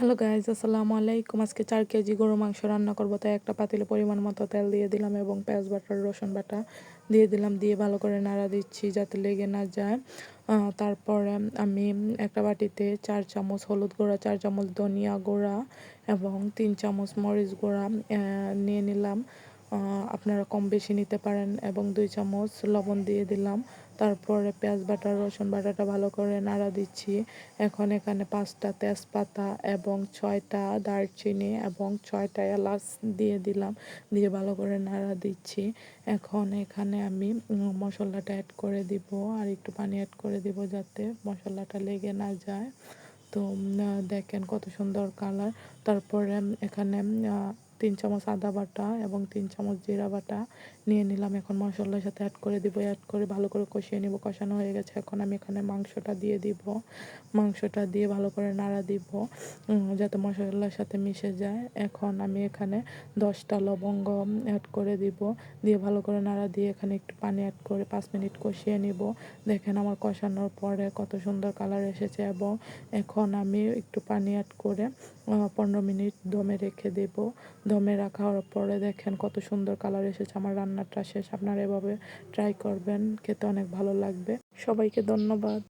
Hello guys আসসালামু আলাইকুম। আজকে চার কেজি গরু মাংস রান্না করব, তাই একটা পাতিলে পরিমাণ মতো তেল দিয়ে দিলাম এবং পেঁয়াজ বাটা রসুন বাটা দিয়ে দিলাম, দিয়ে ভালো করে নাড়া দিচ্ছি যাতে লেগে না যায়। তারপরে আমি একটা বাটিতে চার চামচ হলুদ গুঁড়া, চার চামচ ধনিয়া গুঁড়া এবং তিন চামচ মরিচ গুঁড়া নিয়ে নিলাম। আপনারা কম বেশি নিতে পারেন এবং দুই চামচ লবণ দিয়ে দিলাম। তারপরে পেঁয়াজ বাটা, রসুন বাটাটা ভালো করে নাড়া দিচ্ছি। এখন এখানে পাঁচটা তেজপাতা এবং ছয়টা দারচিনি এবং ছয়টা এলাচ দিয়ে দিলাম, দিয়ে ভালো করে নাড়া দিচ্ছি। এখন এখানে আমি মশলাটা অ্যাড করে দিব আর একটু পানি অ্যাড করে দিব যাতে মশলাটা লেগে না যায়। তো দেখেন কত সুন্দর কালার তারপরে এখানে তিন চামচ আদা বাটা এবং তিন চামচ জিরা বাটা নিয়ে নিলাম। এখন মশলার সাথে অ্যাড করে দিব অ্যাড করে ভালো করে কষিয়ে নিব। কষানো হয়ে গেছে। এখন আমি এখানে মাংসটা দিয়ে দিব। মাংসটা দিয়ে ভালো করে নাড়া দিব যাতে মশলার সাথে মিশে যায়। এখন আমি এখানে দশটা লবঙ্গ অ্যাড করে দিব। দিয়ে ভালো করে নাড়া দিয়ে এখানে একটু পানি অ্যাড করে পাঁচ মিনিট কষিয়ে নিব। দেখেন আমার কষানোর পরে কত সুন্দর কালার এসেছে এবং এখন আমি একটু পানি অ্যাড করে পনেরো মিনিট দমে রেখে দেব। দমে রাখার পরে দেখেন কত সুন্দর কালার এসেছে। আমার রান্নাটা শেষ, আপনারা এভাবে ট্রাই করবেন, খেতে অনেক ভালো লাগবে। সবাইকে ধন্যবাদ।